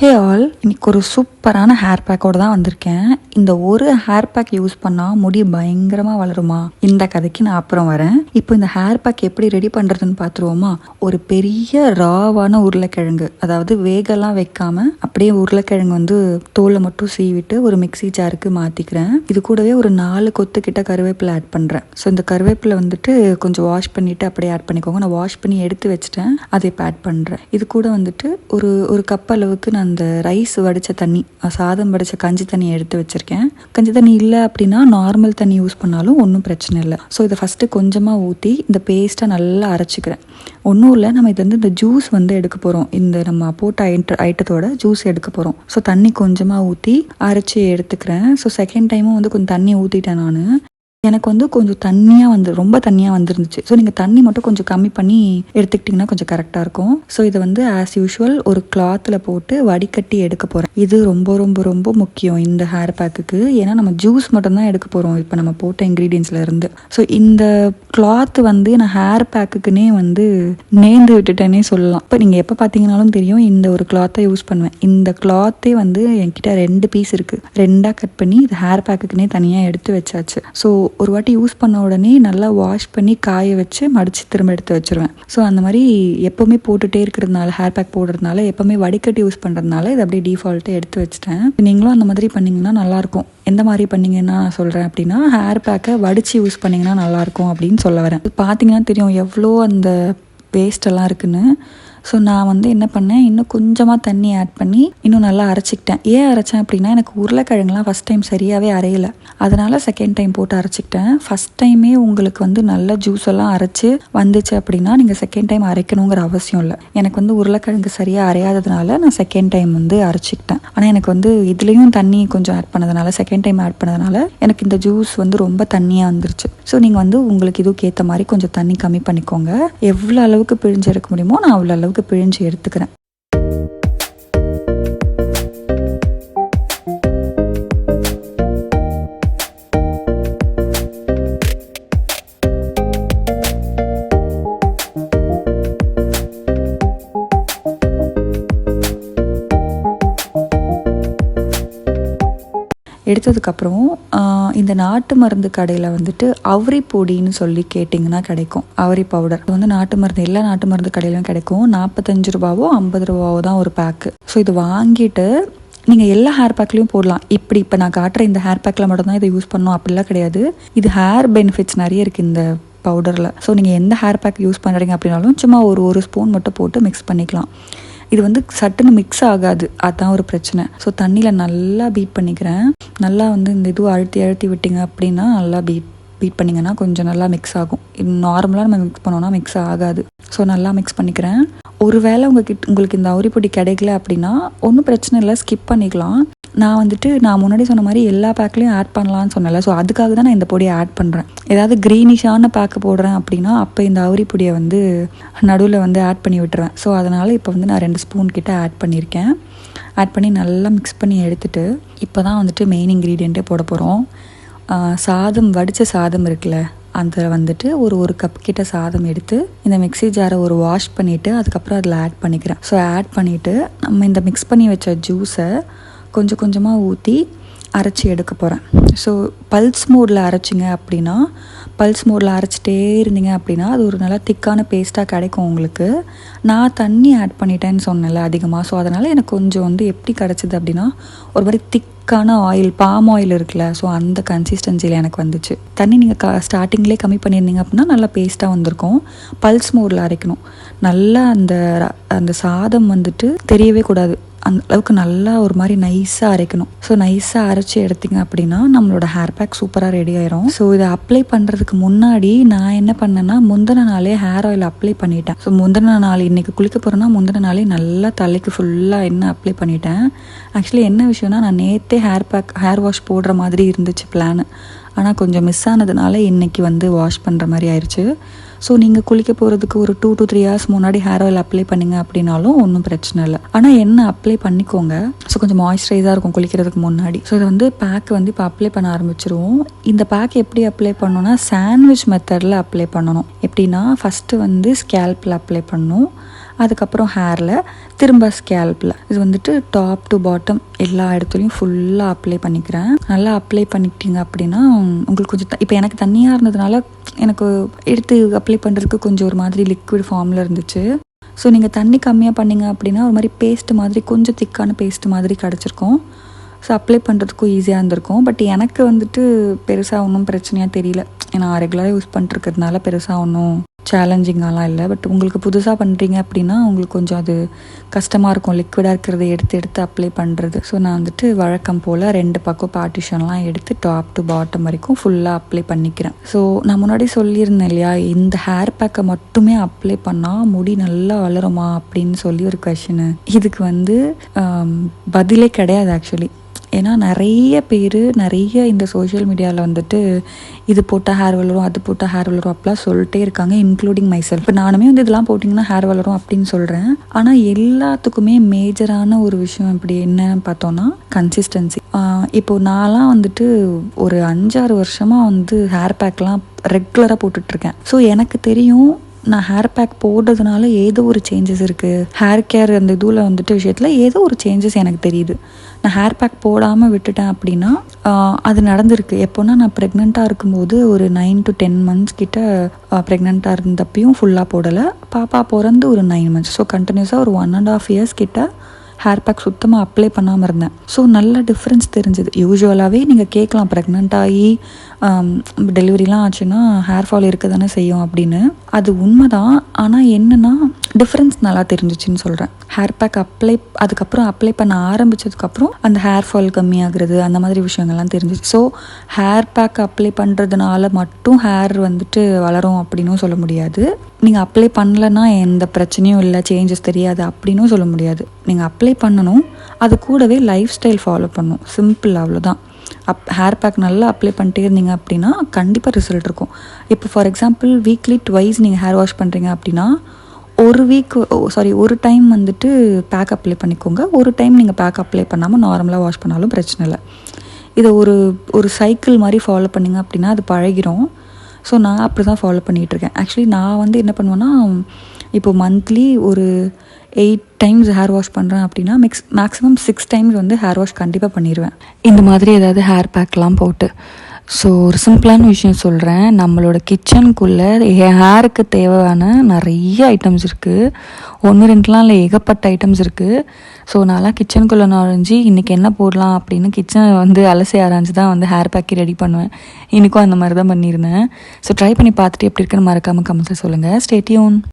Hey all இன்னைக்கு ஒரு சூப்பரான ஹேர் பேக்கோட தான் வந்திருக்கேன். இந்த ஒரு ஹேர் பேக் யூஸ் பண்ணால் முடி பயங்கரமாக வளருமா? இந்த கதைக்கு நான் அப்புறம் வரேன். இப்போ இந்த ஹேர் பேக் எப்படி ரெடி பண்ணுறதுன்னு பார்த்துருவோமா ஒரு பெரிய ராவான உருளைக்கிழங்கு. அதாவது வேகெல்லாம் வைக்காம அப்படியே உருளைக்கிழங்கு வந்து தோலை மட்டும் சீவிட்டு ஒரு மிக்ஸி ஜாருக்கு மாற்றிக்கிறேன் இது கூடவே ஒரு நாலு கொத்து கிட்ட கருவேப்பிலை ஆட் பண்ணுறேன் ஸோ இந்த கருவேப்பிலை வந்துட்டு கொஞ்சம் வாஷ் பண்ணிவிட்டு அப்படியே ஆட் பண்ணிக்கோங்க. நான் வாஷ் பண்ணி எடுத்து வச்சுட்டேன். அதை இப்போ ஆட் பண்ணுறேன் இது கூட வந்துட்டு ஒரு ஒரு கப் அளவுக்கு நான் அந்த ரைஸ் வடித்த தண்ணி சாதம் வடித்த கஞ்சி தண்ணியை எடுத்து வச்சுருக்கேன். கஞ்சி தண்ணி இல்லை அப்படின்னா நார்மல் தண்ணி யூஸ் பண்ணாலும் ஒன்றும் பிரச்சனை இல்லை. ஸோ இதை ஃபஸ்ட்டு கொஞ்சமாக ஊற்றி இந்த பேஸ்ட்டை நல்லா அரைச்சிக்கிறேன். ஒன்றும் இல்லை நம்ம இது வந்து இந்த ஜூஸ் வந்து எடுக்க போகிறோம் இந்த நம்ம போட்ட ஐட்ட ஐட்டத்தோட ஜூஸ் எடுக்க போகிறோம் ஸோ தண்ணி கொஞ்சமாக ஊற்றி அரைச்சி எடுத்துக்கிறேன். ஸோ செகண்ட் டைமும் வந்து கொஞ்சம் தண்ணி ஊற்றிட்டேன் நான். எனக்கு வந்து கொஞ்சம் தண்ணியாக வந்து ரொம்ப தண்ணியாக வந்துருந்துச்சு. ஸோ நீங்கள் தண்ணி மட்டும் கொஞ்சம் கம்மி பண்ணி எடுத்துக்கிட்டிங்கன்னா கொஞ்சம் கரெக்டாக இருக்கும். ஸோ இதை வந்து ஆஸ் யூஷுவல் ஒரு கிளாத்தில் போட்டு வடிகட்டி எடுக்க போகிறேன் இது ரொம்ப ரொம்ப ரொம்ப முக்கியம் இந்த ஹேர் பேக்குக்கு ஏன்னா நம்ம ஜூஸ் மட்டும்தான் எடுக்க போகிறோம் இப்போ நம்ம போட்ட இன்க்ரீடியன்ஸ்ல இருந்து. ஸோ இந்த கிளாத் வந்து நான் ஹேர் பேக்குக்குன்னே வந்து நேர்ந்து விட்டுட்டேனே சொல்லலாம். இப்போ நீங்கள் எப்போ பார்த்தீங்கனாலும் தெரியும் இந்த ஒரு கிளாத்தை யூஸ் பண்ணுவேன். இந்த கிளாத்தே வந்து என்கிட்ட ரெண்டு பீஸ் இருக்குது ரெண்டாக கட் பண்ணி இது ஹேர் பேக்குக்குன்னே தனியாக எடுத்து வச்சாச்சு. ஸோ ஒரு வாட்டி யூஸ் பண்ண உடனே நல்லா வாஷ் பண்ணி காய வச்சு மடித்து திரும்ப எடுத்து வச்சிருவேன். ஸோ அந்த மாதிரி எப்போவுமே போட்டுகிட்டே இருக்கிறதுனால ஹேர் பேக் போடுறதுனால எப்போவுமே வடிகட்டி யூஸ் பண்ணுறதுனால இதை அப்படியே டிஃபால்ட்டாக எடுத்து வச்சிட்டேன். நீங்களும் அந்த மாதிரி பண்ணிங்கன்னா நல்லாயிருக்கும். எந்த மாதிரி பண்ணீங்கன்னா நான் சொல்கிறேன் அப்படின்னா ஹேர் பேக்கை வடித்து யூஸ் பண்ணிங்கன்னா நல்லாயிருக்கும் அப்படின்னு சொல்ல வரேன். பார்த்தீங்கன்னா தெரியும் எவ்வளோ அந்த வேஸ்டெல்லாம் இருக்குன்னு. ஸோ நான் வந்து என்ன பண்ணேன்? இன்னும் கொஞ்சமாக தண்ணி ஆட் பண்ணி இன்னும் நல்லா அரைச்சிக்கிட்டேன். ஏன் அரைச்சேன் அப்படின்னா எனக்கு உருளைக்கிழங்குலாம் ஃபஸ்ட் டைம் சரியாகவே அரையலை. அதனால் செகண்ட் டைம் போட்டு அரைச்சிக்கிட்டேன். ஃபஸ்ட் டைமே உங்களுக்கு வந்து நல்ல ஜூஸ் எல்லாம் அரைச்சி வந்துச்சு அப்படின்னா நீங்கள் செகண்ட் டைம் அரைக்கணுங்கிற அவசியம் இல்லை. எனக்கு வந்து உருளைக்கிழங்கு சரியாக அரையாததுனால நான் செகண்ட் டைம் வந்து அரைச்சிக்கிட்டேன். ஆனால் எனக்கு வந்து இதுலேயும் தண்ணி கொஞ்சம் ஆட் பண்ணதுனால செகண்ட் டைம் ஆட் பண்ணதுனால எனக்கு இந்த ஜூஸ் வந்து ரொம்ப தண்ணியாக வந்துருச்சு. ஸோ நீங்கள் வந்து உங்களுக்கு இதுக்கு ஏற்ற மாதிரி கொஞ்சம் தண்ணி கம்மி பண்ணிக்கோங்க. எவ்வளோ அளவுக்கு பிழிஞ்சு எடுக்க முடியுமோ நான் அவ்வளோ அளவுக்கு பிழிஞ்சு எடுத்துக்கிறேன். எடுத்ததுக்கப்புறம் இந்த நாட்டு மருந்து கடையில் வந்துட்டு அவரி பொடின்னு சொல்லி கேட்டிங்கன்னா கிடைக்கும். அவரி பவுடர் இது வந்து நாட்டு மருந்து எல்லா நாட்டு மருந்து கடையிலும் கிடைக்கும். நாற்பத்தஞ்சு ரூபாவோ ஐம்பது ரூபாவோ தான் ஒரு பேக்கு ஸோ இது வாங்கிட்டு நீங்கள் எல்லா ஹேர் பேக்லேயும் போடலாம். இப்படி இப்போ நான் காட்டுற இந்த ஹேர் பேக்கில் மட்டும்தான் இதை யூஸ் பண்ணணும். அப்படிலாம் கிடையாது. இது ஹேர் பெனிஃபிட்ஸ் நிறைய இருக்குது இந்த பவுடரில் ஸோ நீங்கள் எந்த ஹேர் பேக் யூஸ் பண்ணுறீங்க அப்படின்னாலும் சும்மா ஒரு ஒரு ஸ்பூன் மட்டும் போட்டு மிக்ஸ் பண்ணிக்கலாம். இது வந்து சட்டுன்னு மிக்ஸ் ஆகாது. அதுதான் ஒரு பிரச்சனை. ஸோ தண்ணியில் நல்லா பீட் பண்ணிக்கிறேன். நல்லா வந்து இந்த இது அழுத்தி அழுத்தி விட்டீங்க அப்படின்னா நல்லா பீட் பீட் பண்ணிங்கன்னா கொஞ்சம் நல்லா மிக்ஸ் ஆகும். நார்மலாக நம்ம மிக்ஸ் பண்ணோன்னா மிக்ஸ் ஆகாது. ஸோ நல்லா மிக்ஸ் பண்ணிக்கிறேன். ஒருவேளை உங்ககிட்ட உங்களுக்கு இந்த அவுரிப்பொடி கிடைக்கல அப்படின்னா ஒன்றும் பிரச்சனை இல்லை. ஸ்கிப் பண்ணிக்கலாம். நான் வந்துட்டு நான் முன்னாடி சொன்ன மாதிரி எல்லா பேக்லேயும் ஆட் பண்ணலாம்னு சொன்னல ஸோ அதுக்காக தான் நான் இந்த பொடியை ஆட் பண்ணுறேன் ஏதாவது க்ரீனிஷான பேக்கு போடுறேன் அப்படின்னா அப்போ இந்த அவுரி பொடியை வந்து நடுவில் வந்து ஆட் பண்ணி விட்டுருவேன். ஸோ அதனால் இப்போ வந்து நான் ரெண்டு ஸ்பூன் கிட்ட ஆட் பண்ணியிருக்கேன். ஆட் பண்ணி நல்லா மிக்ஸ் பண்ணி எடுத்துட்டு இப்போ தான் வந்துட்டு மெயின் இன்க்ரீடியண்ட்டே போட போகிறோம் சாதம் வடித்த சாதம் இருக்குல்ல அதில் வந்துட்டு ஒரு ஒரு கப் கிட்ட சாதம் எடுத்து இந்த மிக்ஸி ஜாரை ஒரு வாஷ் பண்ணிவிட்டு அதுக்கப்புறம் அதில் ஆட் பண்ணிக்கிறேன். ஸோ ஆட் பண்ணிவிட்டு நம்ம இந்த மிக்ஸ் பண்ணி வச்ச ஜூஸை கொஞ்சம் கொஞ்சமாக ஊற்றி அரைச்சி எடுக்க போகிறேன் ஸோ பல்ஸ் மோடில் அரைச்சிங்க அப்படின்னா பல்ஸ் மோடில் அரைச்சிட்டே இருந்தீங்க அப்படின்னா அது ஒரு நல்லா திக்கான பேஸ்ட்டாக கிடைக்கும் உங்களுக்கு. நான் தண்ணி ஆட் பண்ணிட்டேன்னு சொன்னேன்ல அதிகமாக ஸோ அதனால் எனக்கு கொஞ்சம் வந்து எப்படி கிடச்சிது அப்படின்னா ஒரு மாதிரி திக்கான ஆயில் பாம் ஆயில் இருக்குல்ல ஸோ அந்த கன்சிஸ்டன்சியில் எனக்கு வந்துச்சு. தண்ணி நீங்கள் க ஸ்டார்டிங்லேயே கம்மி பண்ணியிருந்தீங்க அப்படின்னா நல்லா பேஸ்ட்டாக வந்திருக்கும். பல்ஸ் மோடில் அரைக்கணும். நல்லா அந்த அந்த சாதம் வந்துட்டு தெரியவே கூடாது. அந்த அளவுக்கு நல்லா ஒரு மாதிரி நைஸாக அரைக்கணும். ஸோ நைஸாக அரைச்சி எடுத்தீங்க அப்படின்னா நம்மளோட ஹேர் பேக் சூப்பராக ரெடி ஆயிரும். ஸோ இதை அப்ளை பண்ணுறதுக்கு முன்னாடி நான் என்ன பண்ணேன்னா முந்தின நாளே ஹேர் ஆயில் அப்ளை பண்ணிட்டேன். ஸோ முந்தின நாள் இன்னைக்கு குளிக்க போகிறேன்னா முந்தின நாளே நல்லா தலைக்கு ஃபுல்லாக என்ன அப்ளை பண்ணிட்டேன். ஆக்சுவலி என்ன விஷயம்னா நான் நேற்றே ஹேர் பேக் ஹேர் வாஷ் போடுற மாதிரி இருந்துச்சு பிளான் ஆனால் கொஞ்சம் மிஸ் ஆனதுனால இன்னைக்கு வந்து வாஷ் பண்ணுற மாதிரி ஆயிடுச்சு ஸோ நீங்கள் குளிக்க போகிறதுக்கு ஒரு டூ டு த்ரீ ஹவர்ஸ் முன்னாடி ஹேர் ஆயில் அப்ளை பண்ணுங்க அப்படின்னாலும் ஒன்றும் பிரச்சனை இல்லை. ஆனால் என்ன அப்ளை பண்ணிக்கோங்க? ஸோ கொஞ்சம் மாய்ஸ்சரைஸாக இருக்கும் குளிக்கிறதுக்கு முன்னாடி. ஸோ இதை வந்து பேக் வந்து இப்போ அப்ளை பண்ண ஆரம்பிச்சிருவோம். இந்த பேக் எப்படி அப்ளை பண்ணணும்னா சாண்ட்விச் மெத்தடில் அப்ளை பண்ணணும். எப்படின்னா ஃபஸ்ட்டு வந்து ஸ்கேல்பில் அப்ளை பண்ணணும். அதுக்கப்புறம் ஹேரில் திரும்ப ஸ்கேல்பில் இது வந்துட்டு டாப் டு பாட்டம் எல்லா இடத்துலையும் ஃபுல்லாக அப்ளை பண்ணிக்கிறேன். நல்லா அப்ளை பண்ணிட்டீங்க அப்படின்னா உங்களுக்கு கொஞ்சம் இப்போ எனக்கு தண்ணியாக இருந்ததுனால எனக்கு எடுத்து அப்ளை பண்ணுறதுக்கு கொஞ்சம் ஒரு மாதிரி லிக்விட் ஃபார்மில் இருந்துச்சு. ஸோ நீங்கள் தண்ணி கம்மியாக பண்ணீங்க அப்படின்னா ஒரு மாதிரி பேஸ்ட் மாதிரி கொஞ்சம் திக்கான பேஸ்ட் மாதிரி கிடச்சிருக்கும். ஸோ அப்ளை பண்ணுறதுக்கும் ஈஸியாக இருந்திருக்கும். பட் எனக்கு வந்துட்டு பெருசாக ஒன்றும் பிரச்சனையாக தெரியல. நான் ரெகுலராக யூஸ் பண்ணிட்டுருக்கிறதுனால பெருசாக ஒன்றும் சேலஞ்சிங்காலாம் இல்லை. பட் உங்களுக்கு புதுசாக பண்ணுறீங்க அப்படின்னா உங்களுக்கு கொஞ்சம் அது கஷ்டமாக இருக்கும். லிக்விடாக இருக்கிறத எடுத்து எடுத்து அப்ளை பண்ணுறது ஸோ நான் வந்துட்டு வழக்கம் போல் ரெண்டு பக்கம் பார்ட்டிஷன்லாம் எடுத்து டாப் டு பாட்டம் வரைக்கும் ஃபுல்லாக அப்ளை பண்ணிக்கிறேன். ஸோ நான் முன்னாடி சொல்லியிருந்தேன் இல்லையா இந்த ஹேர் பேக்கை மட்டுமே அப்ளை பண்ணால் முடி நல்லா வளருமா அப்படின்னு சொல்லி ஒரு கொஷனு இதுக்கு வந்து பதிலே கிடையாது ஆக்சுவலி ஏன்னா நிறைய பேர் நிறைய இந்த சோஷியல் மீடியாவில் வந்துட்டு இது போட்டால் ஹேர் வளரும் அது போட்டால் ஹேர் வளரும் அப்படிலாம் சொல்லிட்டே இருக்காங்க இன்க்ளூடிங் மை செல்ஃப் இப்போ நானுமே வந்து இதெல்லாம் போட்டிங்கன்னா ஹேர் வளரும் அப்படின்னு சொல்கிறேன் ஆனால் எல்லாத்துக்குமே மேஜரான ஒரு விஷயம் இப்படி என்னன்னு பார்த்தோன்னா கன்சிஸ்டன்சி இப்போது நான்லாம் வந்துட்டு ஒரு அஞ்சாறு வருஷமாக வந்து ஹேர் பேக்லாம் ரெகுலராக போட்டுட்ருக்கேன் ஸோ எனக்கு தெரியும் நான் ஹேர் பேக் போடுறதுனால ஏதோ ஒரு சேஞ்சஸ் இருக்குது ஹேர் கேர் அந்த இதில் வந்துட்டு விஷயத்தில் ஏதோ ஒரு சேஞ்சஸ் எனக்கு தெரியுது. நான் ஹேர் பேக் போடாமல் விட்டுட்டேன் அப்படின்னா அது நடந்திருக்கு. எப்போன்னா நான் ப்ரெக்னெண்ட்டாக இருக்கும்போது ஒரு நைன் டு டென் மந்த்ஸ் கிட்ட ப்ரெக்னெண்ட்டாக இருந்தப்பையும் ஃபுல்லாக போடலை. பாப்பா பிறந்து ஒரு நைன் மந்த்ஸ் ஸோ கண்டினியூஸாக ஒரு ஒன் அண்ட் ஆஃப் இயர்ஸ் கிட்ட ஹேர் பேக் சுத்தமாக அப்ளை பண்ணாமல் இருந்தேன். ஸோ நல்ல டிஃப்ரென்ஸ் தெரிஞ்சுது. யூஸ்வலாகவே நீங்கள் கேட்கலாம் ப்ரெக்னென்ட் ஆகி டெலிவரிலாம் ஆச்சுன்னா ஹேர் ஃபால் இருக்க தானே செய்யும் அப்படின்னு. அது உண்மைதான். ஆனால் என்னென்னா டிஃப்ரென்ஸ் நல்லா தெரிஞ்சிச்சுன்னு சொல்கிறேன் ஹேர் பேக் அப்ளை அதுக்கப்புறம் அப்ளை பண்ண ஆரம்பிச்சதுக்கப்புறம் அந்த ஹேர் ஃபால் கம்மியாகிறது அந்த மாதிரி விஷயங்கள்லாம் தெரிஞ்சிச்சு. ஸோ ஹேர் பேக் அப்ளை பண்ணுறதுனால மட்டும் ஹேர் வந்துட்டு வளரும் அப்படின்னும் சொல்ல முடியாது. நீங்கள் அப்ளை பண்ணலன்னா எந்த பிரச்சனையும் இல்லை சேஞ்சஸ் தெரியாது அப்படின்னும் சொல்ல முடியாது. நீங்கள் அப்ளை பண்ணணும் அது கூடவே லைஃப் ஸ்டைல் ஃபாலோ பண்ணணும் சிம்பிள் அவ்வளோதான் அப் ஹேர் பேக் நல்லா அப்ளை பண்ணிட்டே இருந்தீங்க அப்படின்னா கண்டிப்பாக ரிசல்ட் இருக்கும். இப்போ ஃபார் எக்ஸாம்பிள் வீக்லி ட்வைஸ் நீங்கள் ஹேர் வாஷ் பண்ணுறீங்க அப்படின்னா ஒரு வீக் சாரி ஒரு டைம் வந்துட்டு பேக் அப்ளை பண்ணிக்கோங்க. ஒரு டைம் நீங்கள் பேக் அப்ளை பண்ணாமல் நார்மலாக வாஷ் பண்ணாலும் பிரச்சனை இல்லை. இதை ஒரு ஒரு சைக்கிள் மாதிரி ஃபாலோ பண்ணிங்க அப்படின்னா அது பழகிடும் ஸோ நான் அப்படி தான் ஃபாலோ பண்ணிகிட்ருக்கேன் ஆக்சுவலி நான் வந்து என்ன பண்ணுவேன்னா இப்போ மந்த்லி ஒரு எயிட் டைம்ஸ் ஹேர் வாஷ் பண்ணுறேன் அப்படின்னா மிக்ஸ் மேக்ஸிமம் சிக்ஸ் டைம்ஸ் வந்து ஹேர் வாஷ் கண்டிப்பாக பண்ணிடுவேன் இந்த மாதிரி ஏதாவது ஹேர் பேக்லாம் போட்டு. ஸோ ஒரு சிம்பிளான விஷயம் சொல்கிறேன் நம்மளோட கிச்சனுக்குள்ளே ஹேருக்கு தேவையான நிறைய ஐட்டம்ஸ் இருக்குது ஒன்று ரெண்டுலாம் இல்லை ஏகப்பட்ட ஐட்டம்ஸ் இருக்குது ஸோ நான்லாம் கிச்சனுக்குள்ளே நுழைஞ்சி இன்றைக்கி என்ன போடலாம் அப்படின்னு கிச்சனை வந்து அலசி ஆராய்ஞ்சு தான் வந்து ஹேர் பேக்கே ரெடி பண்ணுவேன். இன்றைக்கும் அந்த மாதிரி தான் பண்ணியிருந்தேன். ஸோ ட்ரை பண்ணி பார்த்துட்டு எப்படி இருக்குன்னு மறக்காமல் கமெண்ட்ஸில் சொல்லுங்கள் ஸ்டேட்யூன்